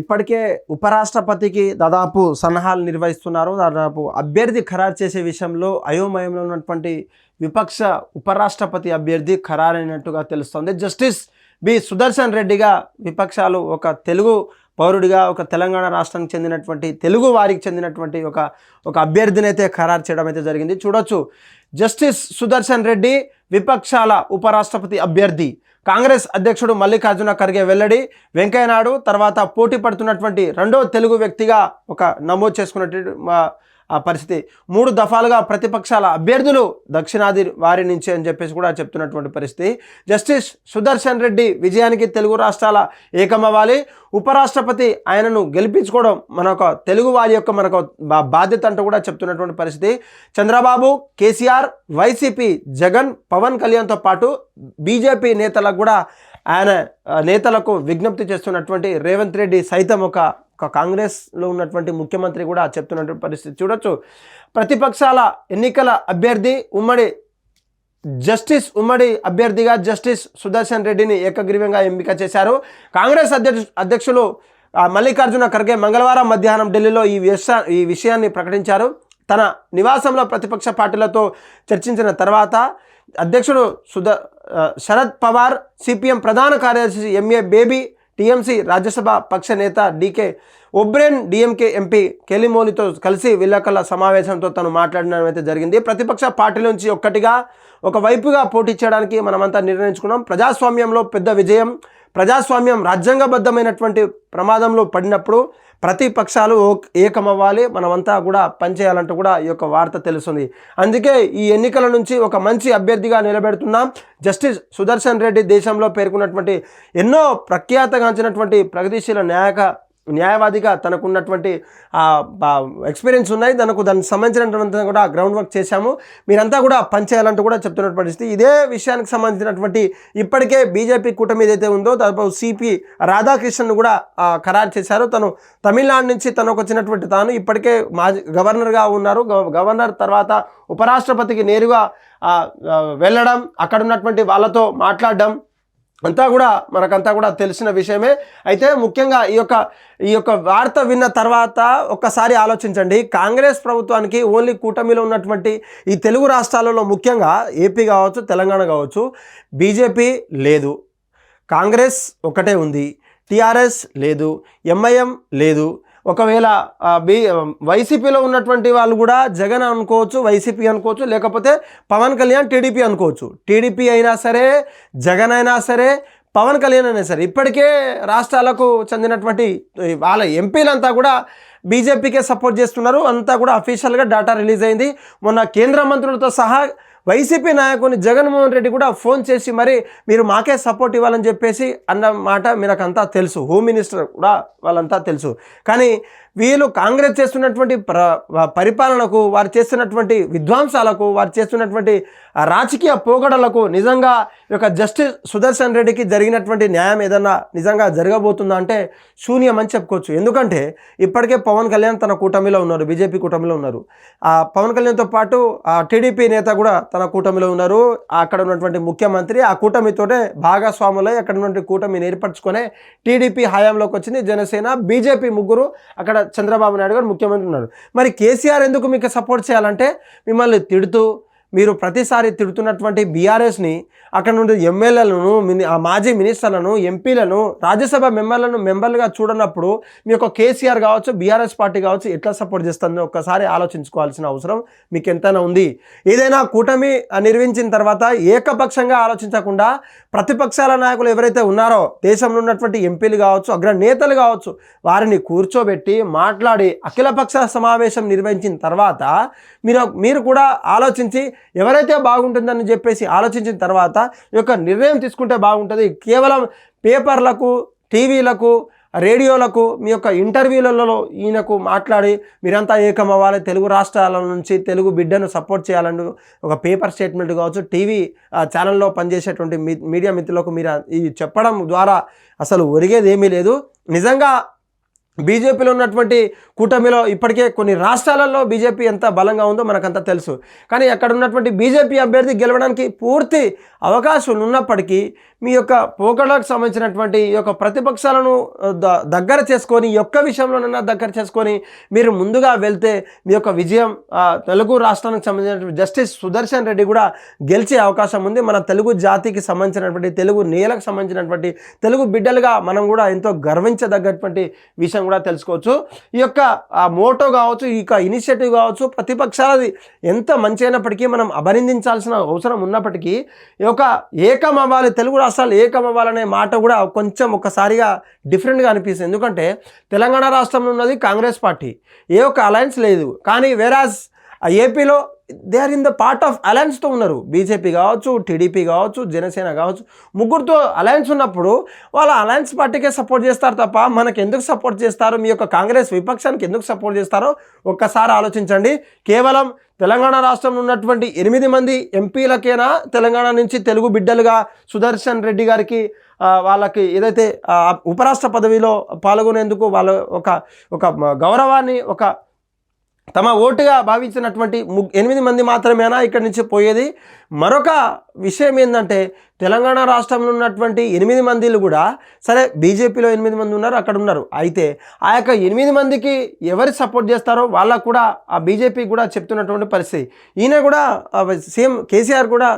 ఇప్పటికే ఉపరాష్ట్రపతికి దాదాపు సన్నాహాలు నిర్వహిస్తున్నారు. దాదాపు అభ్యర్థి ఖరారు చేసే విషయంలో అయోమయంలో ఉన్నటువంటి విపక్ష ఉపరాష్ట్రపతి అభ్యర్థి ఖరారైనట్టుగా తెలుస్తోంది. Justice B. సుదర్శన్ రెడ్డిగా విపక్షాలు ఒక తెలుగు పౌరుడిగా ఒక తెలంగాణ రాష్ట్రానికి చెందినటువంటి తెలుగు వారికి చెందినటువంటి ఒక ఒక అభ్యర్థిని అయితే ఖరారు చేయడం అయితే జరిగింది. చూడొచ్చు. జస్టిస్ సుదర్శన్ రెడ్డి విపక్షాల ఉపరాష్ట్రపతి అభ్యర్థి. కాంగ్రెస్ అధ్యక్షుడు మల్లికార్జున ఖర్గే వెల్లడి వెంకయ్యనాయుడు తర్వాత పోటీ పడుతున్నటువంటి రెండో తెలుగు వ్యక్తిగా ఒక నమోదు చేసుకున్నట్టు ఆ పరిస్థితి. మూడు దఫాలుగా ప్రతిపక్షాల అభ్యర్థులు దక్షిణాది వారి నుంచి అని చెప్పేసి కూడా చెప్తున్నటువంటి పరిస్థితి. జస్టిస్ సుదర్శన్ రెడ్డి విజయానికి తెలుగు రాష్ట్రాల ఏకమవ్వాలి. ఉపరాష్ట్రపతి ఆయనను గెలిపించుకోవడం మనొక తెలుగు వారి యొక్క మనకు బాధ్యత అంటూ కూడా చెప్తున్నటువంటి పరిస్థితి. చంద్రబాబు కేసీఆర్ వైసీపీ జగన్ పవన్ కళ్యాణ్తో పాటు బీజేపీ నేతలకు కూడా ఆయన నేతలకు విజ్ఞప్తి చేస్తున్నటువంటి రేవంత్ రెడ్డి సైతం ఒక కాంగ్రెస్లో ఉన్నటువంటి ముఖ్యమంత్రి కూడా చెప్తున్నటువంటి పరిస్థితి చూడొచ్చు. ప్రతిపక్షాల ఎన్నికల అభ్యర్థి ఉమ్మడి జస్టిస్ ఉమ్మడి అభ్యర్థిగా జస్టిస్ సుదర్శన్ రెడ్డిని ఏకగ్రీవంగా ఎంపిక చేశారు. కాంగ్రెస్ అధ్యక్ష అధ్యక్షులు మల్లికార్జున ఖర్గే మంగళవారం మధ్యాహ్నం ఢిల్లీలో ఈ ఈ విషయాన్ని ప్రకటించారు. తన నివాసంలో ప్రతిపక్ష పార్టీలతో చర్చించిన తర్వాత అధ్యక్షుడు సుధ శరద్ పవార్ సిపిఎం ప్రధాన కార్యదర్శి ఎంఏ బేబీ టీఎంసీ రాజ్యసభ పక్ష నేత డీకే ఒబ్రెన్ డిఎంకే ఎంపీ కెలిమోలితో కలిసి విలేకరుల సమావేశంతో తను మాట్లాడడం అయితే జరిగింది. ప్రతిపక్ష పార్టీల నుంచి ఒక్కటిగా ఒక వైపుగా పోటీ చేయడానికి మనమంతా నిర్ణయించుకున్నాం. ప్రజాస్వామ్యంలో పెద్ద విజయం ప్రజాస్వామ్యం రాజ్యాంగబద్ధమైనటువంటి ప్రమాదంలో పడినప్పుడు ప్రతిపక్షాలు ఓ- ఏకమవ్వాలి. మనమంతా కూడా పనిచేయాలంటూ కూడా ఈ యొక్క వార్త తెలుస్తుంది. అందుకే ఈ ఎన్నికల నుంచి ఒక మంచి అభ్యర్థిగా నిలబెడుతున్నాం. జస్టిస్ సుదర్శన్ రెడ్డి దేశంలో పేర్కొన్నటువంటి ఎన్నో ప్రఖ్యాతగాంచినటువంటి ప్రగతిశీల న్యాయక న్యాయవాదిగా తనకున్నటువంటి ఎక్స్పీరియన్స్ ఉన్నాయి. తనకు దానికి సంబంధించినటువంటి కూడా గ్రౌండ్ వర్క్ చేశాము. మీరంతా కూడా పనిచేయాలంటూ కూడా చెప్తున్న పరిస్థితి. ఇదే విషయానికి సంబంధించినటువంటి ఇప్పటికే బీజేపీ కూటమి ఏదైతే ఉందో దాదాపు సిపి రాధాకృష్ణన్ కూడా ఖరారు చేశారు. తను తమిళనాడు నుంచి తనకు వచ్చినటువంటి తాను ఇప్పటికే మాజీ గవర్నర్గా ఉన్నారు. గవర్నర్ తర్వాత ఉపరాష్ట్రపతికి నేరుగా వెళ్ళడం అక్కడ ఉన్నటువంటి వాళ్ళతో మాట్లాడడం అంతా కూడా మనకంతా కూడా తెలిసిన విషయమే. అయితే ముఖ్యంగా ఈ యొక్క ఈ యొక్క వార్త విన్న తర్వాత ఒక్కసారి ఆలోచించండి. కాంగ్రెస్ ప్రభుత్వానికి ఓన్లీ కూటమిలో ఉన్నటువంటి ఈ తెలుగు రాష్ట్రాలలో ముఖ్యంగా ఏపీ కావచ్చు తెలంగాణ కావచ్చు బీజేపీ లేదు. కాంగ్రెస్ ఒకటే ఉంది. టీఆర్ఎస్ లేదు. ఎంఐఎం లేదు. ఒకవేళ బీ వైసీపీలో ఉన్నటువంటి వాళ్ళు కూడా జగన్ అనుకోవచ్చు వైసీపీ అనుకోవచ్చు లేకపోతే పవన్ కళ్యాణ్ టీడీపీ అనుకోవచ్చు. టీడీపీ అయినా సరే జగన్ అయినా సరే పవన్ కళ్యాణ్ అయినా సరే ఇప్పటికే రాష్ట్రాలకు చెందినటువంటి వాళ్ళ ఎంపీలంతా కూడా బీజేపీకే సపోర్ట్ చేస్తున్నారు. అంతా కూడా అఫీషియల్గా డేటా రిలీజ్ అయింది. మొన్న కేంద్ర మంత్రులతో సహా వైసీపీ నాయకుని జగన్మోహన్ రెడ్డి కూడా ఫోన్ చేసి మరి మీరు మాకే సపోర్ట్ ఇవ్వాలని చెప్పేసి అన్న మాట మీరకంతా తెలుసు. హోమ్ మినిస్టర్ కూడా వాళ్ళంతా తెలుసు. కానీ వీళ్ళు కాంగ్రెస్ చేస్తున్నటువంటి ప్ర పరిపాలనకు వారు చేస్తున్నటువంటి విధ్వంసాలకు వారు చేస్తున్నటువంటి రాజకీయ పోగడలకు నిజంగా ఈ యొక్క జస్టిస్ సుదర్శన్ రెడ్డికి జరిగినటువంటి న్యాయం ఏదన్నా నిజంగా జరగబోతుందా అంటే శూన్యం అని చెప్పుకోవచ్చు. ఎందుకంటే ఇప్పటికే పవన్ కళ్యాణ్ తన కూటమిలో ఉన్నారు బీజేపీ కూటమిలో ఉన్నారు. ఆ పవన్ కళ్యాణ్తో పాటు ఆ టీడీపీ నేత కూడా తన కూటమిలో ఉన్నారు. అక్కడ ఉన్నటువంటి ముఖ్యమంత్రి ఆ కూటమితోనే భాగస్వాములై అక్కడ ఉన్నటువంటి కూటమిని ఏర్పరచుకొని టీడీపీ హయాంలోకి వచ్చింది జనసేన బీజేపీ ముగ్గురు అక్కడ చంద్రబాబు నాయుడు గారు ముఖ్యమంత్రి ఉన్నారు. మరి కేసీఆర్ ఎందుకు మీకు సపోర్ట్ చేయాలంటే మిమ్మల్ని తిడుతూ మీరు ప్రతిసారి తిడుతున్నటువంటి బీఆర్ఎస్ని అక్కడ నుండి ఎమ్మెల్యేలను మిని ఆ మాజీ మినిస్టర్లను ఎంపీలను రాజ్యసభ మెంబర్లను మెంబర్లుగా చూడనప్పుడు మీ యొక్క కేసీఆర్ కావచ్చు బీఆర్ఎస్ పార్టీ కావచ్చు ఎట్లా సపోర్ట్ చేస్తుందో ఒక్కసారి ఆలోచించుకోవాల్సిన అవసరం మీకు ఎంతైనా ఉంది. ఏదైనా కూటమి నిర్మించిన నిర్వహించిన తర్వాత ఏకపక్షంగా ఆలోచించకుండా ప్రతిపక్షాల నాయకులు ఎవరైతే ఉన్నారో దేశంలో ఉన్నటువంటి ఎంపీలు కావచ్చు అగ్ర నేతలు కావచ్చు వారిని కూర్చోబెట్టి మాట్లాడి అఖిలపక్ష సమావేశం నిర్వహించిన తర్వాత మీరు మీరు కూడా ఆలోచించి ఎవరైతే బాగుంటుందని చెప్పేసి ఆలోచించిన తర్వాత ఈ యొక్క నిర్ణయం తీసుకుంటే బాగుంటుంది. కేవలం పేపర్లకు టీవీలకు రేడియోలకు మీ యొక్క ఇంటర్వ్యూలలో ఈయనకు మాట్లాడి మీరంతా ఏకమవ్వాలి తెలుగు రాష్ట్రాల నుంచి తెలుగు బిడ్డను సపోర్ట్ చేయాలని ఒక పేపర్ స్టేట్మెంట్ కావచ్చు టీవీ ఛానల్లో పనిచేసేటువంటి మీ మీడియా మిత్రులకు మీరు ఇది చెప్పడం ద్వారా అసలు ఒరిగేది ఏమీ లేదు. నిజంగా బీజేపీలో ఉన్నటువంటి కూటమిలో ఇప్పటికే కొన్ని రాష్ట్రాలలో బీజేపీ ఎంత బలంగా ఉందో మనకంతా తెలుసు. కానీ అక్కడ ఉన్నటువంటి బీజేపీ అభ్యర్థి గెలవడానికి పూర్తి అవకాశం ఉన్నప్పటికీ మీ యొక్క పోకడలకు సంబంధించినటువంటి ఈ యొక్క ప్రతిపక్షాలను దగ్గర చేసుకొని యొక్క విషయంలోనైనా దగ్గర చేసుకొని మీరు ముందుగా వెళ్తే మీ యొక్క విజయం తెలుగు రాష్ట్రానికి సంబంధించినటువంటి జస్టిస్ సుదర్శన్ రెడ్డి కూడా గెలిచే అవకాశం ఉంది. మన తెలుగు జాతికి సంబంధించినటువంటి తెలుగు నేలకు సంబంధించినటువంటి తెలుగు బిడ్డలుగా మనం కూడా ఎంతో గర్వించదగ్గటువంటి విషయం కూడా తెలుసుకోవచ్చు. ఈ యొక్క ఆ మోటో కావచ్చు ఈ యొక్క ఇనిషియేటివ్ కావచ్చు ప్రతిపక్షాలది ఎంత మంచి అయినప్పటికీ మనం అభినందించాల్సిన అవసరం ఉన్నప్పటికీ ఈ యొక్క ఏకం అవ్వాలి తెలుగు రాష్ట్రాలు ఏకం అవ్వాలనే మాట కూడా కొంచెం ఒకసారిగా డిఫరెంట్గా అనిపిస్తుంది. ఎందుకంటే తెలంగాణ రాష్ట్రంలో ఉన్నది కాంగ్రెస్ పార్టీ. ఏ ఒక్క అలయన్స్ లేదు. కానీ వేరాజ్ ఆ ఏపీలో they are in the part of అలయన్స్తో ఉన్నారు. బీజేపీ కావచ్చు టీడీపీ కావచ్చు జనసేన కావచ్చు. ముగ్గురుతో అలయన్స్ ఉన్నప్పుడు వాళ్ళ అలయన్స్ పార్టీకే సపోర్ట్ చేస్తారు తప్ప మనకు ఎందుకు సపోర్ట్ చేస్తారు? మీ యొక్క కాంగ్రెస్ విపక్షానికి ఎందుకు సపోర్ట్ చేస్తారో ఒక్కసారి ఆలోచించండి. కేవలం తెలంగాణ రాష్ట్రంలో ఉన్నటువంటి ఎనిమిది మంది ఎంపీలకేనా తెలంగాణ నుంచి తెలుగు బిడ్డలుగా సుదర్శన్ రెడ్డి గారికి వాళ్ళకి ఏదైతే ఉపరాష్ట్ర పదవిలో పాల్గొనేందుకు వాళ్ళ ఒక ఒక గౌరవాన్ని ఒక తమ ఓటుగా భావించినటువంటి ము ఎనిమిది మంది మాత్రమేనా ఇక్కడి నుంచి పోయేది? మరొక విషయం ఏంటంటే తెలంగాణ రాష్ట్రంలో ఉన్నటువంటి ఎనిమిది మందిలు కూడా సరే బీజేపీలో ఎనిమిది మంది ఉన్నారు అక్కడ ఉన్నారు. అయితే ఆ యొక్క ఎనిమిది మందికి ఎవరు సపోర్ట్ చేస్తారో వాళ్ళకు కూడా ఆ బీజేపీ కూడా చెప్తున్నటువంటి పరిస్థితి. ఈయన కూడా సీఎం కేసీఆర్ కూడా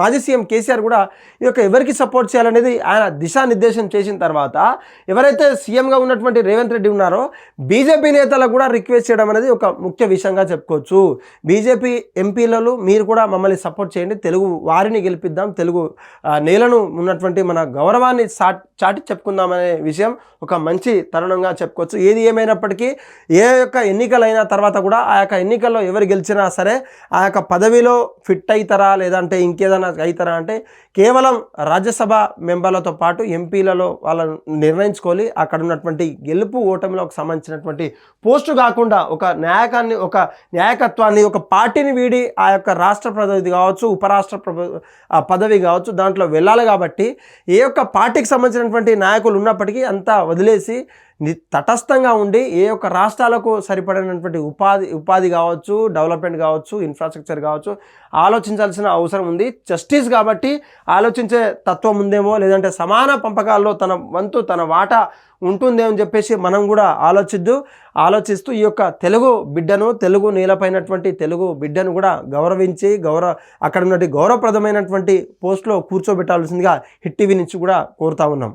మాజీ సీఎం కేసీఆర్ కూడా ఈ యొక్క ఎవరికి సపోర్ట్ చేయాలనేది ఆయన దిశానిర్దేశం చేసిన తర్వాత ఎవరైతే సీఎంగా ఉన్నటువంటి రేవంత్ రెడ్డి ఉన్నారో బీజేపీ నేతలకు కూడా రిక్వెస్ట్ చేయడం అనేది ఒక ముఖ్య విషయంగా చెప్పుకోవచ్చు. బీజేపీ ఎంపీలలో మీరు కూడా మమ్మల్ని సపోర్ట్ చేయండి. తెలుగు వారిని గెలిపిద్దాం. తెలుగు నేలను ఉన్నటువంటి మన గౌరవాన్ని సా చాటి చెప్పుకుందామనే విషయం ఒక మంచి తరుణంగా చెప్పుకోవచ్చు. ఏది ఏమైనప్పటికీ ఏ యొక్క ఎన్నికలైన తర్వాత కూడా ఆ యొక్క ఎన్నికల్లో ఎవరు గెలిచినా సరే ఆ యొక్క పదవిలో ఫిట్ అవుతారా లేదంటే ఇంకేదైనా అవుతారా అంటే కేవలం రాజ్యసభ మెంబర్లతో పాటు ఎంపీలలో వాళ్ళను నిర్ణయించుకోవాలి. అక్కడ ఉన్నటువంటి గెలుపు ఓటమిలోకి సంబంధించినటువంటి పోస్టు కాకుండా ఒక నాయకాన్ని ఒక నాయకత్వాన్ని ఒక పార్టీని వీడి ఆ యొక్క రాష్ట్ర పదవి కావచ్చు ఉపరాష్ట్ర ఆ పదవి కావచ్చు దాంట్లో వెళ్ళాలి కాబట్టి ఏ యొక్క పార్టీకి సంబంధించినటువంటి నాయకులు ఉన్నప్పటికీ అంతా వదిలేసి తటస్థంగా ఉండి ఏ ఒక్క రాష్ట్రాలకు సరిపడినటువంటి ఉపాధి ఉపాధి కావచ్చు డెవలప్మెంట్ కావచ్చు ఇన్ఫ్రాస్ట్రక్చర్ కావచ్చు ఆలోచించాల్సిన అవసరం ఉంది. జస్టిస్ కాబట్టి ఆలోచించే తత్వం ఉందేమో లేదంటే సమాన పంపకాల్లో తన వంతు తన వాటా ఉంటుందేమో చెప్పేసి మనం కూడా ఆలోచిద్దు. ఆలోచిస్తూ ఈ యొక్క తెలుగు బిడ్డను తెలుగు నేలపైనటువంటి తెలుగు బిడ్డను కూడా గౌరవించి గౌరవ అక్కడ ఉన్నటువంటి గౌరవప్రదమైనటువంటి పోస్ట్లో కూర్చోబెట్టాల్సిందిగా హిట్ టీవీ నుంచి కూడా కోరుతా ఉన్నాం.